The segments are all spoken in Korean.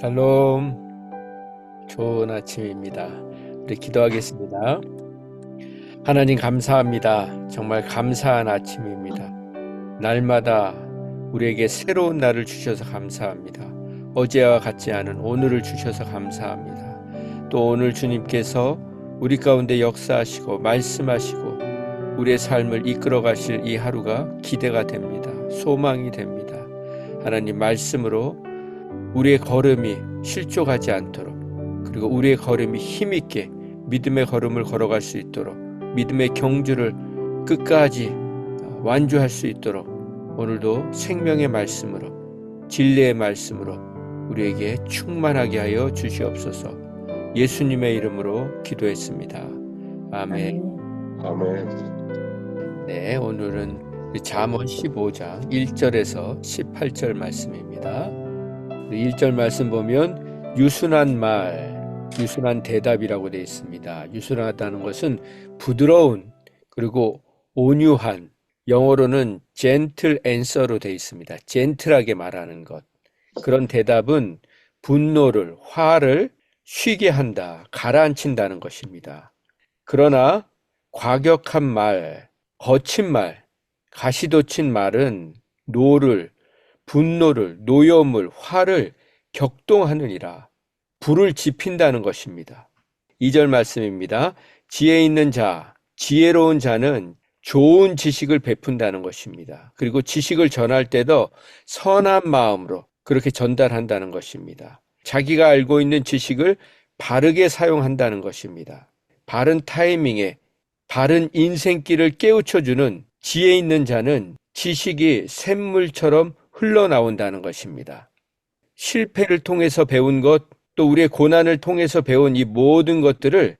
샬롬. 좋은 아침입니다. 우리 기도하겠습니다. 하나님 감사합니다. 정말 감사한 아침입니다. 날마다 우리에게 새로운 날을 주셔서 감사합니다. 어제와 같지 않은 오늘을 주셔서 감사합니다. 또 오늘 주님께서 우리 가운데 역사하시고 말씀하시고 우리의 삶을 이끌어 가실 이 하루가 기대가 됩니다. 소망이 됩니다. 하나님 말씀으로 우리의 걸음이 실족하지 않도록 그리고 우리의 걸음이 힘있게 믿음의 걸음을 걸어갈 수 있도록 믿음의 경주를 끝까지 완주할 수 있도록 오늘도 생명의 말씀으로 진리의 말씀으로 우리에게 충만하게 하여 주시옵소서 예수님의 이름으로 기도했습니다. 아멘. 아멘. 네, 오늘은 잠언 15장 1절에서 18절 말씀입니다. 1절 말씀 보면 유순한 말, 유순한 대답이라고 되어 있습니다. 유순하다는 것은 부드러운 그리고 온유한 영어로는 gentle answer로 되어 있습니다. 젠틀하게 말하는 것. 그런 대답은 분노를, 화를 쉬게 한다, 가라앉힌다는 것입니다. 그러나 과격한 말, 거친 말, 가시돋친 말은 노를, 분노를, 노여움을, 화를 격동하느니라. 불을 지핀다는 것입니다. 2절 말씀입니다. 지혜 있는 자, 지혜로운 자는 좋은 지식을 베푼다는 것입니다. 그리고 지식을 전할 때도 선한 마음으로 그렇게 전달한다는 것입니다. 자기가 알고 있는 지식을 바르게 사용한다는 것입니다. 바른 타이밍에 바른 인생길을 깨우쳐주는 지혜 있는 자는 지식이 샘물처럼 흘러나온다는 것입니다. 실패를 통해서 배운 것, 또 우리의 고난을 통해서 배운 이 모든 것들을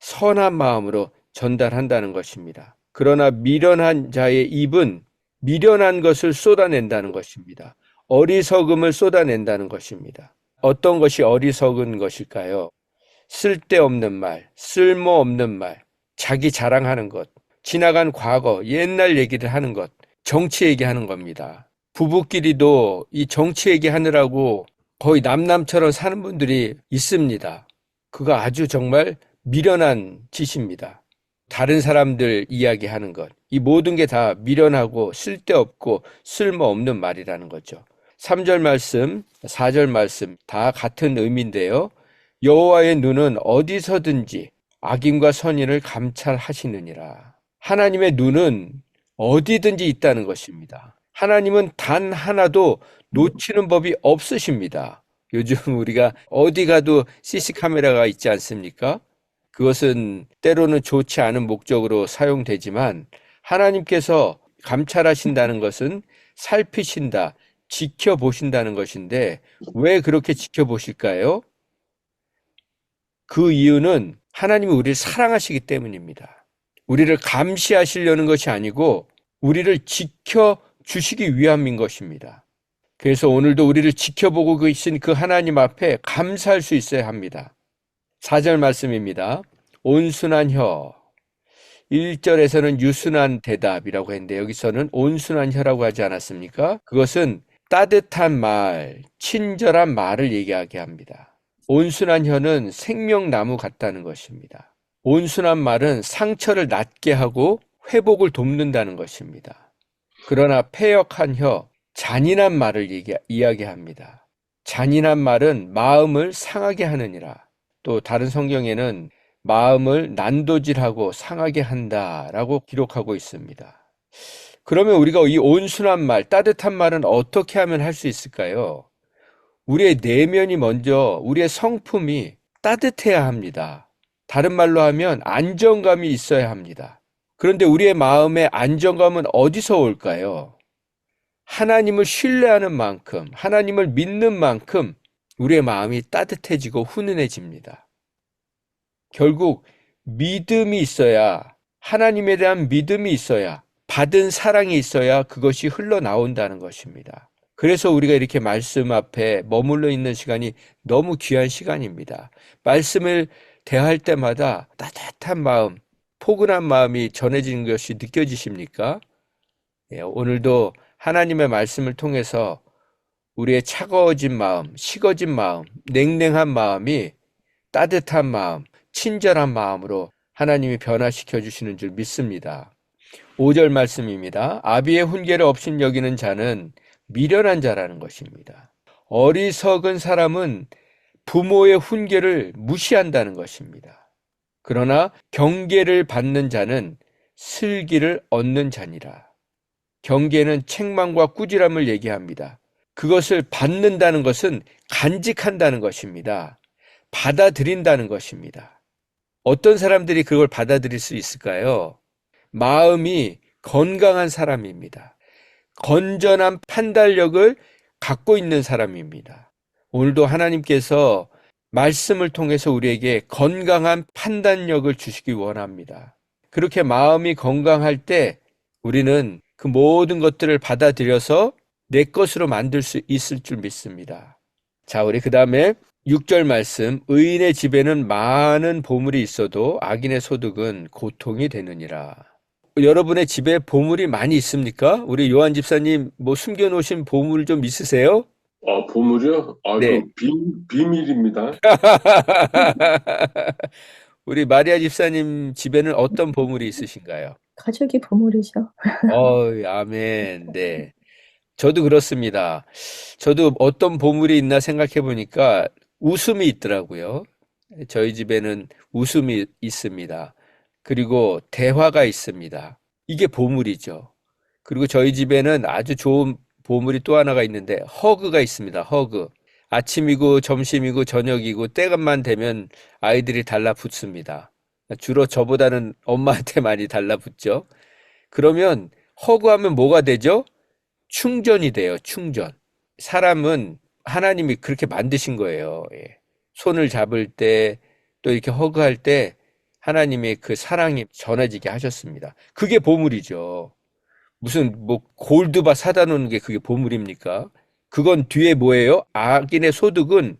선한 마음으로 전달한다는 것입니다. 그러나 미련한 자의 입은 미련한 것을 쏟아낸다는 것입니다. 어리석음을 쏟아낸다는 것입니다. 어떤 것이 어리석은 것일까요? 쓸데없는 말, 쓸모없는 말, 자기 자랑하는 것, 지나간 과거, 옛날 얘기를 하는 것, 정치 얘기하는 겁니다. 부부끼리도 이 정치 얘기하느라고 거의 남남처럼 사는 분들이 있습니다. 그거 아주 정말 미련한 짓입니다. 다른 사람들 이야기하는 것. 이 모든 게 다 미련하고 쓸데없고 쓸모없는 말이라는 거죠. 3절 말씀, 4절 말씀 다 같은 의미인데요. 여호와의 눈은 어디서든지 악인과 선인을 감찰하시느니라. 하나님의 눈은 어디든지 있다는 것입니다. 하나님은 단 하나도 놓치는 법이 없으십니다. 요즘 우리가 어디 가도 CC 카메라가 있지 않습니까? 그것은 때로는 좋지 않은 목적으로 사용되지만 하나님께서 감찰하신다는 것은 살피신다, 지켜보신다는 것인데 왜 그렇게 지켜보실까요? 그 이유는 하나님이 우리를 사랑하시기 때문입니다. 우리를 감시하시려는 것이 아니고 우리를 지켜 주시기 위함인 것입니다. 그래서 오늘도 우리를 지켜보고 계신 그 하나님 앞에 감사할 수 있어야 합니다. 4절 말씀입니다. 온순한 혀. 1절에서는 유순한 대답이라고 했는데 여기서는 온순한 혀라고 하지 않았습니까? 그것은 따뜻한 말, 친절한 말을 얘기하게 합니다. 온순한 혀는 생명나무 같다는 것입니다. 온순한 말은 상처를 낫게 하고 회복을 돕는다는 것입니다. 그러나 폐역한 혀, 잔인한 말을 이야기합니다. 잔인한 말은 마음을 상하게 하느니라. 또 다른 성경에는 마음을 난도질하고 상하게 한다라고 기록하고 있습니다. 그러면 우리가 이 온순한 말, 따뜻한 말은 어떻게 하면 할 수 있을까요? 우리의 내면이 먼저 우리의 성품이 따뜻해야 합니다. 다른 말로 하면 안정감이 있어야 합니다. 그런데 우리의 마음의 안정감은 어디서 올까요? 하나님을 신뢰하는 만큼, 하나님을 믿는 만큼 우리의 마음이 따뜻해지고 훈훈해집니다. 결국 믿음이 있어야, 하나님에 대한 믿음이 있어야, 받은 사랑이 있어야 그것이 흘러나온다는 것입니다. 그래서 우리가 이렇게 말씀 앞에 머물러 있는 시간이 너무 귀한 시간입니다. 말씀을 대할 때마다 따뜻한 마음, 포근한 마음이 전해지는 것이 느껴지십니까? 예, 오늘도 하나님의 말씀을 통해서 우리의 차가워진 마음, 식어진 마음, 냉랭한 마음이 따뜻한 마음, 친절한 마음으로 하나님이 변화시켜 주시는 줄 믿습니다. 5절 말씀입니다. 아비의 훈계를 없인 여기는 자는 미련한 자라는 것입니다. 어리석은 사람은 부모의 훈계를 무시한다는 것입니다. 그러나 경계를 받는 자는 슬기를 얻는 자니라. 경계는 책망과 꾸지람을 얘기합니다. 그것을 받는다는 것은 간직한다는 것입니다. 받아들인다는 것입니다. 어떤 사람들이 그걸 받아들일 수 있을까요? 마음이 건강한 사람입니다. 건전한 판단력을 갖고 있는 사람입니다. 오늘도 하나님께서 말씀을 통해서 우리에게 건강한 판단력을 주시기 원합니다. 그렇게 마음이 건강할 때 우리는 그 모든 것들을 받아들여서 내 것으로 만들 수 있을 줄 믿습니다. 자, 우리 그 다음에 6절 말씀, 의인의 집에는 많은 보물이 있어도 악인의 소득은 고통이 되느니라. 여러분의 집에 보물이 많이 있습니까? 우리 요한 집사님 뭐 숨겨놓으신 보물 좀 있으세요? 아, 보물이요? 아, 네. 그 비, 비밀입니다. 우리 마리아 집사님 집에는 어떤 보물이 있으신가요? 가족이 보물이죠. 어이, 아멘. 네. 저도 그렇습니다. 저도 어떤 보물이 있나 생각해 보니까 웃음이 있더라고요. 저희 집에는 웃음이 있습니다. 그리고 대화가 있습니다. 이게 보물이죠. 그리고 저희 집에는 아주 좋은 보물이 또 하나가 있는데 허그가 있습니다. 허그. 아침이고 점심이고 저녁이고 때만 되면 아이들이 달라붙습니다. 주로 저보다는 엄마한테 많이 달라붙죠. 그러면 허그하면 뭐가 되죠? 충전이 돼요. 충전. 사람은 하나님이 그렇게 만드신 거예요. 예. 손을 잡을 때 또 이렇게 허그할 때 하나님의 그 사랑이 전해지게 하셨습니다. 그게 보물이죠. 무슨 뭐 골드바 사다 놓는 게 그게 보물입니까? 그건 뒤에 뭐예요? 악인의 소득은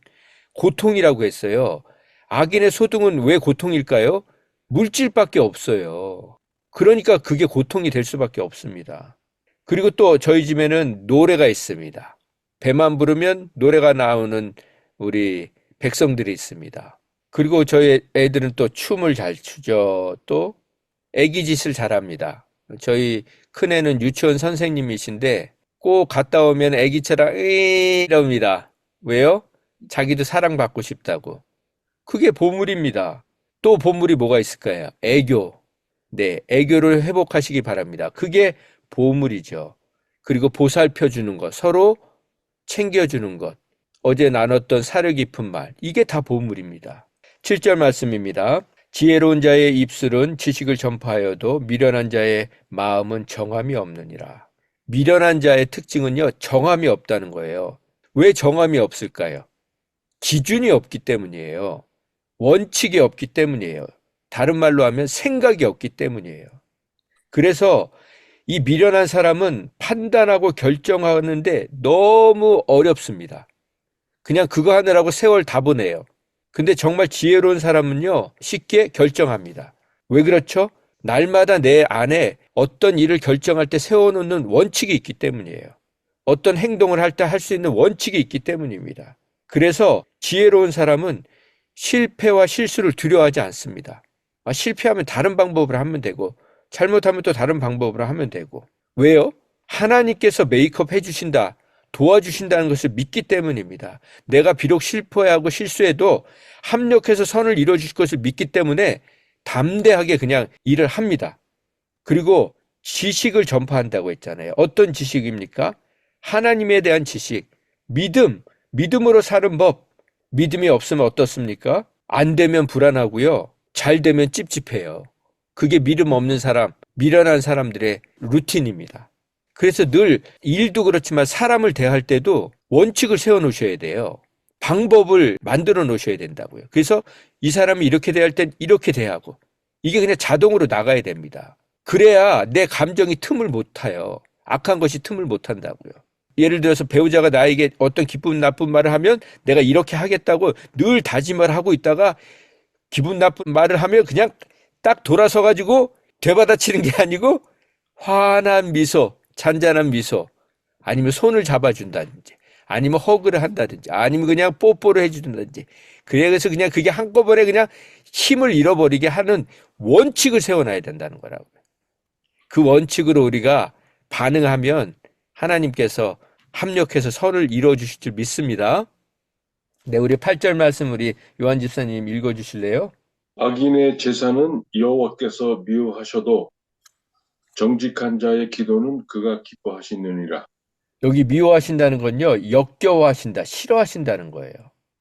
고통이라고 했어요. 악인의 소득은 왜 고통일까요? 물질밖에 없어요. 그러니까 그게 고통이 될 수밖에 없습니다. 그리고 또 저희 집에는 노래가 있습니다. 배만 부르면 노래가 나오는 우리 백성들이 있습니다. 그리고 저희 애들은 또 춤을 잘 추죠. 또 애기짓을 잘합니다. 저희 큰애는 유치원 선생님이신데 꼭 갔다 오면 애기처럼 이럽니다. 왜요? 자기도 사랑받고 싶다고. 그게 보물입니다. 또 보물이 뭐가 있을까요? 애교. 네, 애교를 회복하시기 바랍니다. 그게 보물이죠. 그리고 보살펴 주는 것, 서로 챙겨 주는 것, 어제 나눴던 사려 깊은 말, 이게 다 보물입니다. 7절 말씀입니다. 지혜로운 자의 입술은 지식을 전파하여도 미련한 자의 마음은 정함이 없느니라. 미련한 자의 특징은요, 정함이 없다는 거예요. 왜 정함이 없을까요? 기준이 없기 때문이에요. 원칙이 없기 때문이에요. 다른 말로 하면 생각이 없기 때문이에요. 그래서 이 미련한 사람은 판단하고 결정하는데 너무 어렵습니다. 그냥 그거 하느라고 세월 다 보내요. 근데 정말 지혜로운 사람은요, 쉽게 결정합니다. 왜 그렇죠? 날마다 내 안에 어떤 일을 결정할 때 세워놓는 원칙이 있기 때문이에요. 어떤 행동을 할 때 할 수 있는 원칙이 있기 때문입니다. 그래서 지혜로운 사람은 실패와 실수를 두려워하지 않습니다. 아, 실패하면 다른 방법으로 하면 되고, 잘못하면 또 다른 방법으로 하면 되고. 왜요? 하나님께서 메이크업 해주신다, 도와주신다는 것을 믿기 때문입니다. 내가 비록 실패하고 실수해도 합력해서 선을 이루어줄 것을 믿기 때문에 담대하게 그냥 일을 합니다. 그리고 지식을 전파한다고 했잖아요. 어떤 지식입니까? 하나님에 대한 지식, 믿음, 믿음으로 사는 법. 믿음이 없으면 어떻습니까? 안 되면 불안하고요. 잘 되면 찝찝해요. 그게 믿음 없는 사람, 미련한 사람들의 루틴입니다. 그래서 늘 일도 그렇지만 사람을 대할 때도 원칙을 세워 놓으셔야 돼요. 방법을 만들어 놓으셔야 된다고요. 그래서 이 사람이 이렇게 대할 땐 이렇게 대하고 이게 그냥 자동으로 나가야 됩니다. 그래야 내 감정이 틈을 못 타요. 악한 것이 틈을 못 한다고요. 예를 들어서 배우자가 나에게 어떤 기분 나쁜 말을 하면 내가 이렇게 하겠다고 늘 다짐을 하고 있다가 기분 나쁜 말을 하면 그냥 딱 돌아서 가지고 되받아치는 게 아니고 환한 미소, 잔잔한 미소 아니면 손을 잡아준다든지 아니면 허그를 한다든지, 아니면 그냥 뽀뽀를 해주든지. 그래서 그냥 그게 한꺼번에 그냥 힘을 잃어버리게 하는 원칙을 세워놔야 된다는 거라고요. 그 원칙으로 우리가 반응하면 하나님께서 합력해서 선을 이루어 주실 줄 믿습니다. 네, 우리 8절 말씀 우리 요한 집사님 읽어 주실래요? 악인의 제사는 여호와께서 미워하셔도 정직한 자의 기도는 그가 기뻐하시느니라. 여기 미워하신다는 건요, 역겨워하신다, 싫어하신다는 거예요.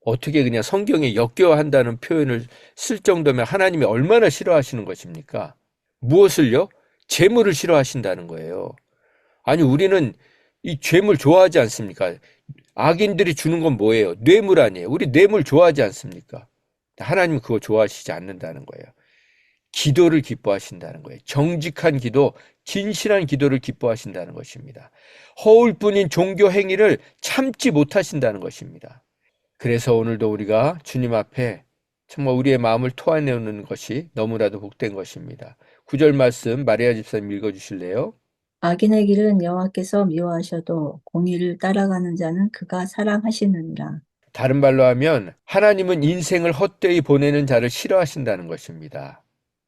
어떻게 그냥 성경에 역겨워한다는 표현을 쓸 정도면 하나님이 얼마나 싫어하시는 것입니까? 무엇을요? 재물을 싫어하신다는 거예요. 아니, 우리는 이 죄물 좋아하지 않습니까? 악인들이 주는 건 뭐예요? 뇌물 아니에요. 우리 뇌물 좋아하지 않습니까? 하나님은 그거 좋아하시지 않는다는 거예요. 기도를 기뻐하신다는 거예요. 정직한 기도, 진실한 기도를 기뻐하신다는 것입니다. 허울뿐인 종교 행위를 참지 못하신다는 것입니다. 그래서 오늘도 우리가 주님 앞에 정말 우리의 마음을 토해내는 것이 너무나도 복된 것입니다. 구절 말씀 마리아 집사님 읽어 주실래요? 악인의 길은 여호와께서 미워하셔도 공의를 따라가는 자는 그가 사랑하시느니라. 다른 말로 하면 하나님은 인생을 헛되이 보내는 자를 싫어하신다는 것입니다.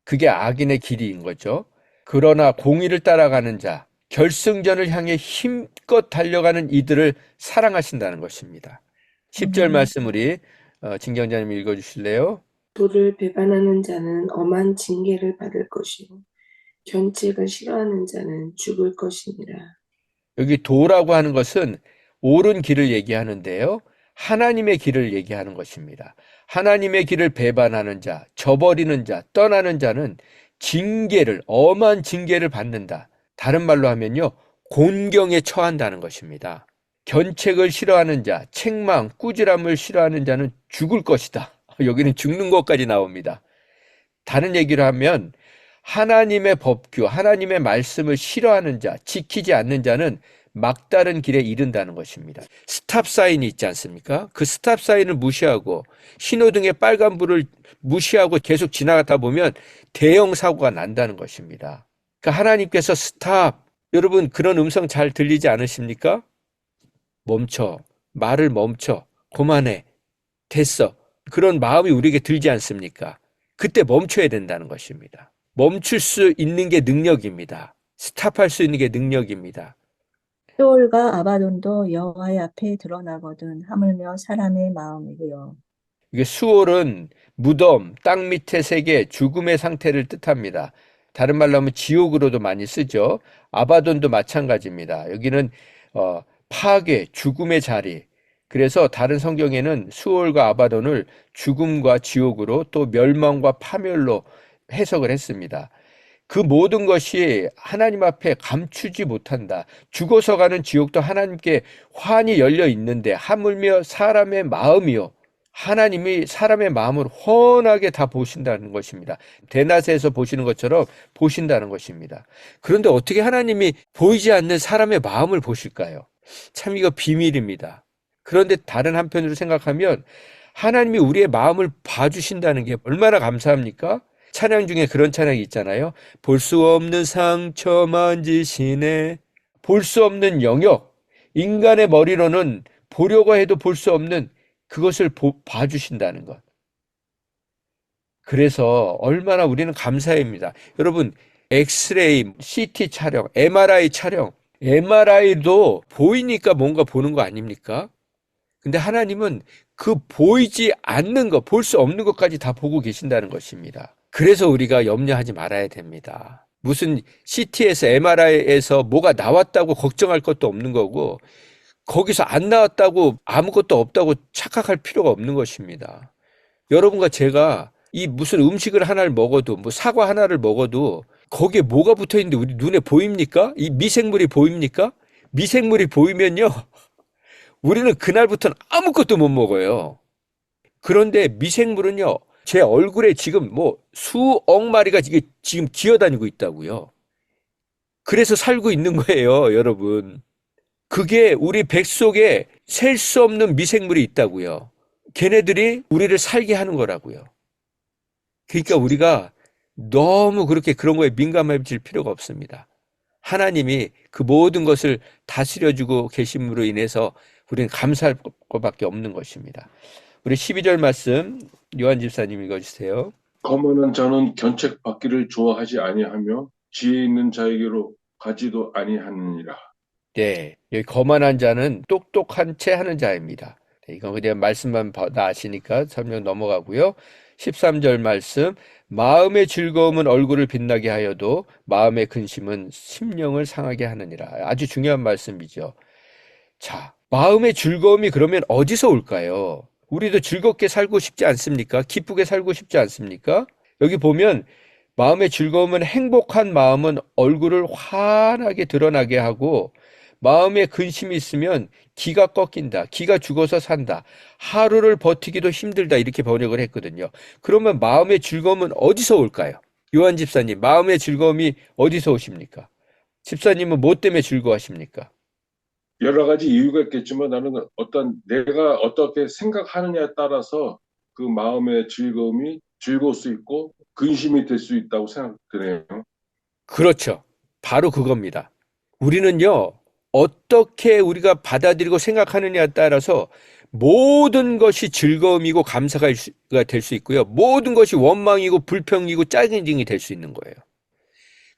그게 악인의 길이인 거죠. 그러나 공의를 따라가는 자, 결승전을 향해 힘껏 달려가는 이들을 사랑하신다는 것입니다. 10절 음. 말씀 우리 어, 진경자님 읽어 주실래요? 도를 배반하는 자는 엄한 징계를 받을 것이요 견책을 싫어하는 자는 죽을 것이니라. 여기 도라고 하는 것은 옳은 길을 얘기하는데요. 하나님의 길을 얘기하는 것입니다. 하나님의 길을 배반하는 자, 저버리는 자, 떠나는 자는 징계를, 엄한 징계를 받는다. 다른 말로 하면요, 곤경에 처한다는 것입니다. 견책을 싫어하는 자, 책망, 꾸지람을 싫어하는 자는 죽을 것이다. 여기는 죽는 것까지 나옵니다. 다른 얘기를 하면 하나님의 법규, 하나님의 말씀을 싫어하는 자, 지키지 않는 자는 막다른 길에 이른다는 것입니다. 스탑 사인이 있지 않습니까? 그 스탑 사인을 무시하고 신호등의 빨간 불을 무시하고 계속 지나가다 보면 대형 사고가 난다는 것입니다. 그러니까 하나님께서 스탑, 여러분 그런 음성 잘 들리지 않으십니까? 멈춰, 말을 멈춰, 그만해, 됐어. 그런 마음이 우리에게 들지 않습니까? 그때 멈춰야 된다는 것입니다. 멈출 수 있는 게 능력입니다. 스탑할 수 있는 게 능력입니다. 수올과 아바돈도 여호와의 앞에 드러나거든 하물며 사람의 마음이고요. 이게 수월은 무덤, 땅 밑의 세계, 죽음의 상태를 뜻합니다. 다른 말로 하면 지옥으로도 많이 쓰죠. 아바돈도 마찬가지입니다. 여기는 어, 파괴, 죽음의 자리. 그래서 다른 성경에는 수월과 아바돈을 죽음과 지옥으로 또 멸망과 파멸로 해석을 했습니다. 그 모든 것이 하나님 앞에 감추지 못한다. 죽어서 가는 지옥도 하나님께 환히 열려 있는데 하물며 사람의 마음이요. 하나님이 사람의 마음을 훤하게 다 보신다는 것입니다. 대낮에서 보시는 것처럼 보신다는 것입니다. 그런데 어떻게 하나님이 보이지 않는 사람의 마음을 보실까요? 참 이거 비밀입니다. 그런데 다른 한편으로 생각하면 하나님이 우리의 마음을 봐주신다는 게 얼마나 감사합니까? 찬양 중에 그런 찬양이 있잖아요. 볼 수 없는 상처 만지시네. 볼 수 없는 영역. 인간의 머리로는 보려고 해도 볼 수 없는 그것을 보- 봐주신다는 것. 그래서 얼마나 우리는 감사합니다. 여러분, 엑스레이, CT 촬영, MRI 촬영, MRI도 보이니까 뭔가 보는 거 아닙니까? 근데 하나님은 그 보이지 않는 것, 볼 수 없는 것까지 다 보고 계신다는 것입니다. 그래서 우리가 염려하지 말아야 됩니다. 무슨 CT에서 MRI에서 뭐가 나왔다고 걱정할 것도 없는 거고, 거기서 안 나왔다고 아무것도 없다고 착각할 필요가 없는 것입니다. 여러분과 제가 이 무슨 음식을 하나를 먹어도, 뭐 사과 하나를 먹어도 거기에 뭐가 붙어 있는데 우리 눈에 보입니까? 이 미생물이 보입니까? 미생물이 보이면요. 우리는 그날부터는 아무것도 못 먹어요. 그런데 미생물은요, 제 얼굴에 지금 뭐 수억 마리가 지금 기어다니고 있다고요. 그래서 살고 있는 거예요, 여러분. 그게 우리 백 속에 셀 수 없는 미생물이 있다고요. 걔네들이 우리를 살게 하는 거라고요. 그러니까 우리가 너무 그렇게 그런 거에 민감해질 필요가 없습니다. 하나님이 그 모든 것을 다스려주고 계심으로 인해서 우리는 감사할 것밖에 없는 것입니다. 우리 12절 말씀 요한 집사님 읽어주세요. 거만한 자는 견책 받기를 좋아하지 아니하며 지혜 있는 자에게로 가지도 아니하느니라. 네, 여기 거만한 자는 똑똑한 채 하는 자입니다. 네, 이건 그냥 말씀만 봐- 다 아시니까 설명 넘어가고요. 13절 말씀, 마음의 즐거움은 얼굴을 빛나게 하여도 마음의 근심은 심령을 상하게 하느니라. 아주 중요한 말씀이죠. 자, 마음의 즐거움이 그러면 어디서 올까요? 우리도 즐겁게 살고 싶지 않습니까? 기쁘게 살고 싶지 않습니까? 여기 보면 마음의 즐거움은 행복한 마음은 얼굴을 환하게 드러나게 하고 마음에 근심이 있으면 기가 꺾인다. 기가 죽어서 산다. 하루를 버티기도 힘들다. 이렇게 번역을 했거든요. 그러면 마음의 즐거움은 어디서 올까요? 요한 집사님, 마음의 즐거움이 어디서 오십니까? 집사님은 뭐 때문에 즐거워하십니까? 여러 가지 이유가 있겠지만 나는 어떤 내가 어떻게 생각하느냐에 따라서 그 마음의 즐거움이 즐거울 수 있고 근심이 될 수 있다고 생각드네요. 그렇죠. 바로 그겁니다. 우리는요, 어떻게 우리가 받아들이고 생각하느냐에 따라서 모든 것이 즐거움이고 감사가 될 수 있고요. 모든 것이 원망이고 불평이고 짜증이 될 수 있는 거예요.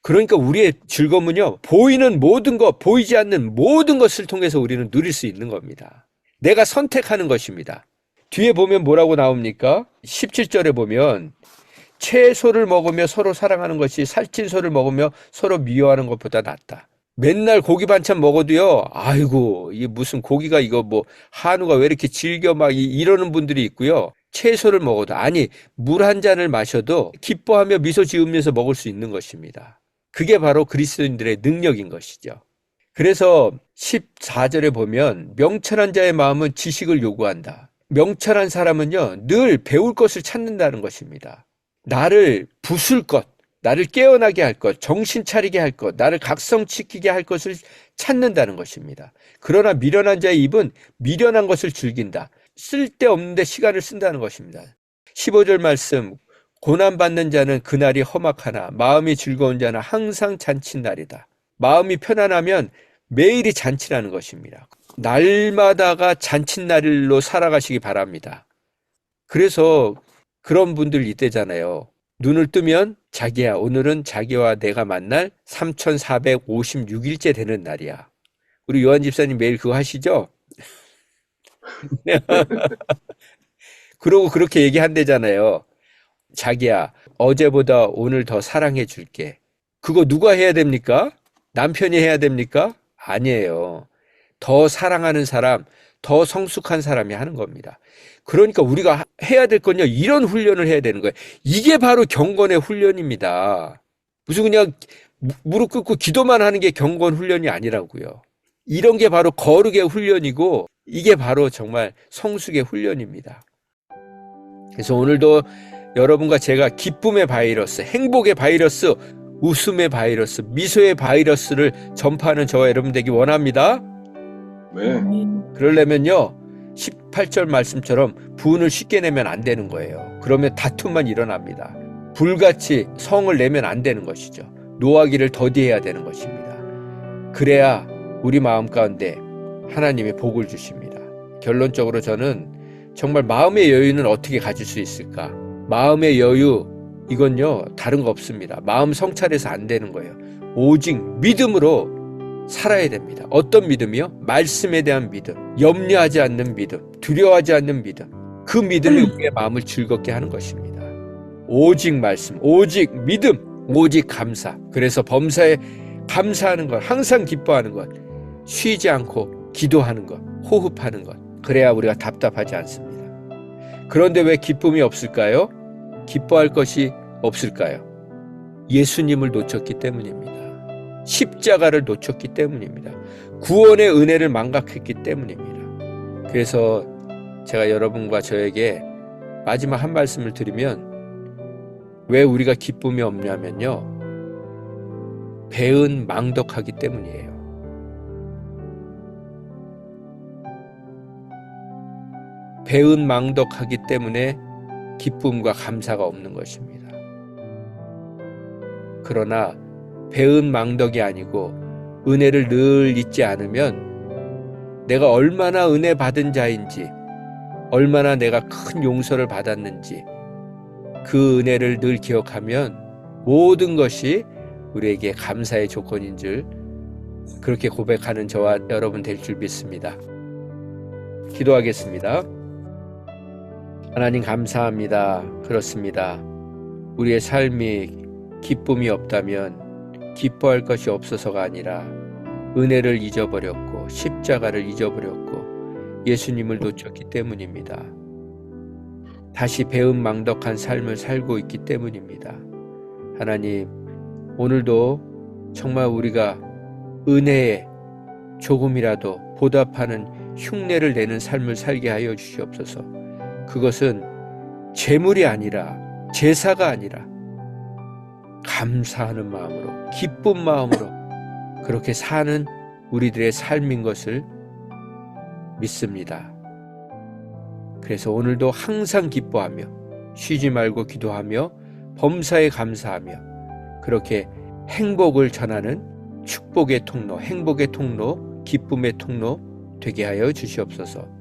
그러니까 우리의 즐거움은요, 보이는 모든 것, 보이지 않는 모든 것을 통해서 우리는 누릴 수 있는 겁니다. 내가 선택하는 것입니다. 뒤에 보면 뭐라고 나옵니까? 17절에 보면 채소를 먹으며 서로 사랑하는 것이 살찐 소를 먹으며 서로 미워하는 것보다 낫다. 맨날 고기 반찬 먹어도요, 아이고, 이게 무슨 고기가 이거 뭐, 한우가 왜 이렇게 질겨 막 이- 이러는 분들이 있고요. 채소를 먹어도, 아니, 물 한 잔을 마셔도 기뻐하며 미소 지으면서 먹을 수 있는 것입니다. 그게 바로 그리스도인들의 능력인 것이죠. 그래서 14절에 보면 명철한 자의 마음은 지식을 요구한다. 명철한 사람은요, 늘 배울 것을 찾는다는 것입니다. 나를 부술 것, 나를 깨어나게 할 것, 정신 차리게 할 것, 나를 각성시키게 할 것을 찾는다는 것입니다. 그러나 미련한 자의 입은 미련한 것을 즐긴다. 쓸데없는데 시간을 쓴다는 것입니다. 15절 말씀, 고난받는 자는 그날이 험악하나 마음이 즐거운 자는 항상 잔칫날이다. 마음이 편안하면 매일이 잔치라는 것입니다. 날마다가 잔칫날로 살아가시기 바랍니다. 그래서 그런 분들 이때잖아요. 눈을 뜨면 자기야, 오늘은 자기와 내가 만날 3456일째 되는 날이야. 우리 요한 집사님 매일 그거 하시죠? 그러고 그렇게 얘기한대잖아요. 자기야, 어제보다 오늘 더 사랑해 줄게. 그거 누가 해야 됩니까? 남편이 해야 됩니까? 아니에요. 더 사랑하는 사람, 더 성숙한 사람이 하는 겁니다. 그러니까 우리가 하- 해야 될 건요, 이런 훈련을 해야 되는 거예요. 이게 바로 경건의 훈련입니다. 무슨 그냥 무- 무릎 꿇고 기도만 하는 게 경건 훈련이 아니라고요. 이런 게 바로 거룩의 훈련이고, 이게 바로 정말 성숙의 훈련입니다. 그래서 오늘도 여러분과 제가 기쁨의 바이러스, 행복의 바이러스, 웃음의 바이러스, 미소의 바이러스를 전파하는 저와 여러분 되기 원합니다. 네. 그러려면요, 18절 말씀처럼 분을 쉽게 내면 안 되는 거예요. 그러면 다툼만 일어납니다. 불같이 성을 내면 안 되는 것이죠. 노하기를 더디해야 되는 것입니다. 그래야 우리 마음 가운데 하나님의 복을 주십니다. 결론적으로 저는 정말 마음의 여유는 어떻게 가질 수 있을까? 마음의 여유, 이건요, 다른 거 없습니다. 마음 성찰해서 안 되는 거예요. 오직 믿음으로 살아야 됩니다. 어떤 믿음이요? 말씀에 대한 믿음, 염려하지 않는 믿음, 두려워하지 않는 믿음. 그 믿음이 우리의 마음을 즐겁게 하는 것입니다. 오직 말씀, 오직 믿음, 오직 감사. 그래서 범사에 감사하는 것, 항상 기뻐하는 것, 쉬지 않고 기도하는 것, 호흡하는 것. 그래야 우리가 답답하지 않습니다. 그런데 왜 기쁨이 없을까요? 기뻐할 것이 없을까요? 예수님을 놓쳤기 때문입니다. 십자가를 놓쳤기 때문입니다. 구원의 은혜를 망각했기 때문입니다. 그래서 제가 여러분과 저에게 마지막 한 말씀을 드리면 왜 우리가 기쁨이 없냐면요. 배은 망덕하기 때문이에요. 배은 망덕하기 때문에 기쁨과 감사가 없는 것입니다. 그러나 배은 망덕이 아니고 은혜를 늘 잊지 않으면 내가 얼마나 은혜 받은 자인지, 얼마나 내가 큰 용서를 받았는지, 그 은혜를 늘 기억하면 모든 것이 우리에게 감사의 조건인 줄 그렇게 고백하는 저와 여러분 될 줄 믿습니다. 기도하겠습니다. 하나님 감사합니다. 그렇습니다. 우리의 삶이 기쁨이 없다면 기뻐할 것이 없어서가 아니라 은혜를 잊어버렸고 십자가를 잊어버렸고 예수님을 놓쳤기 때문입니다. 다시 배은 망덕한 삶을 살고 있기 때문입니다. 하나님, 오늘도 정말 우리가 은혜에 조금이라도 보답하는 흉내를 내는 삶을 살게 하여 주시옵소서. 그것은 재물이 아니라 제사가 아니라 감사하는 마음으로 기쁜 마음으로 그렇게 사는 우리들의 삶인 것을 믿습니다. 그래서 오늘도 항상 기뻐하며 쉬지 말고 기도하며 범사에 감사하며 그렇게 행복을 전하는 축복의 통로, 행복의 통로, 기쁨의 통로 되게 하여 주시옵소서.